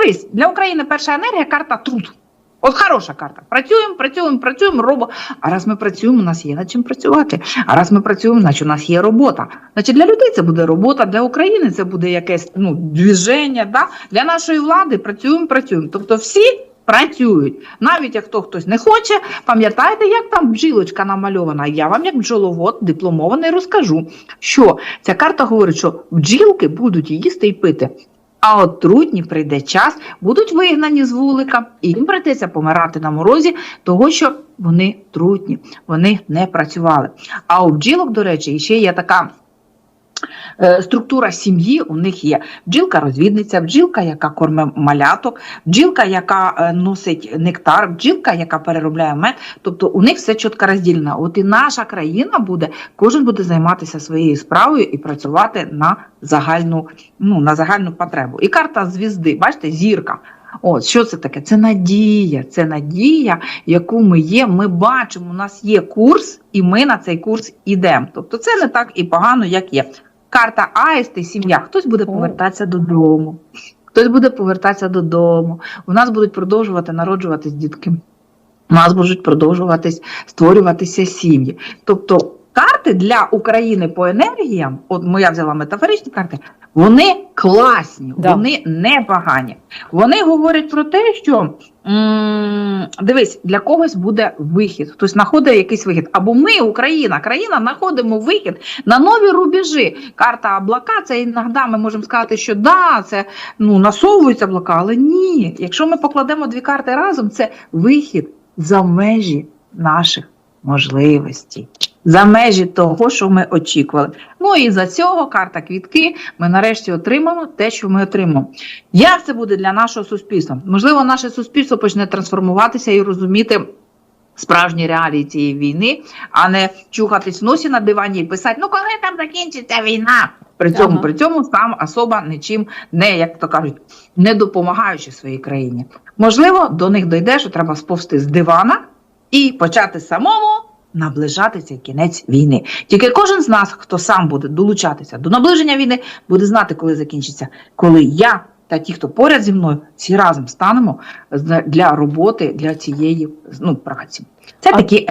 Дивись, для України перша енергія карта труд. От хороша карта. Працюємо, працюємо, працюємо, робимо. А раз ми працюємо, у нас є над чим працювати. А раз ми працюємо, значить у нас є робота. Значить, для людей це буде робота, для України це буде якесь ну, движення. Да? Для нашої влади працюємо, працюємо. Тобто всі працюють. Навіть як хто хтось не хоче, пам'ятаєте, як там бджілочка намальована? Я вам, як бджоловод, дипломований, розкажу, що ця карта говорить, що бджілки будуть їсти і пити. А от трутні прийде час, будуть вигнані з вулика, і їм прийдеться помирати на морозі, того що вони трутні, вони не працювали. А у бджілок, до речі, ще є така. Е, Структура сім'ї у них є бджілка-розвідниця, бджілка, яка корме маляток, бджілка, яка е, носить нектар, бджілка, яка переробляє мед. Тобто у них все чітко розділено. От і наша країна буде, кожен буде займатися своєю справою і працювати на загальну, ну, на загальну потребу. І карта звізди, бачите, зірка. От що це таке? Це надія, це надія, яку ми є. Ми бачимо, у нас є курс, і ми на цей курс ідемо. Тобто це не так і погано, як є. Карта Аїсти, сім'я. Хтось буде повертатися додому, хтось буде повертатися додому. У нас будуть продовжувати народжуватись дітки. У нас будуть продовжуватись створюватися сім'ї. Тобто карти для України по енергіям, от моя взяла метафоричні карти, вони класні, Да. вони не погані. Вони говорять про те, що м, дивись, для когось буде вихід, хтось знаходить якийсь вихід. Або ми, Україна, країна, знаходимо вихід на нові рубежі. Карта облака, це іноді ми можемо сказати, що да, це ну, насовується облака, але ні. Якщо ми покладемо дві карти разом, це вихід за межі наших можливостей. За межі того, що ми очікували. Ну і за цього карта квітки ми нарешті отримаємо те, що ми отримаємо. Як це буде для нашого суспільства? Можливо, наше суспільство почне трансформуватися і розуміти справжні реалії цієї війни, а не чухатись в носі на дивані і писати: ну коли там закінчиться війна? При цьому, Ага. при цьому сам особа нічим не, як то кажуть, не допомагаючи своїй країні. Можливо, до них дойде, що треба сповзти з дивана і почати самому наближатися кінець війни. Тільки кожен з нас, хто сам буде долучатися до наближення війни, буде знати, коли закінчиться, коли я та ті, хто поряд зі мною, всі разом станемо для роботи для цієї ну, праці. Це такі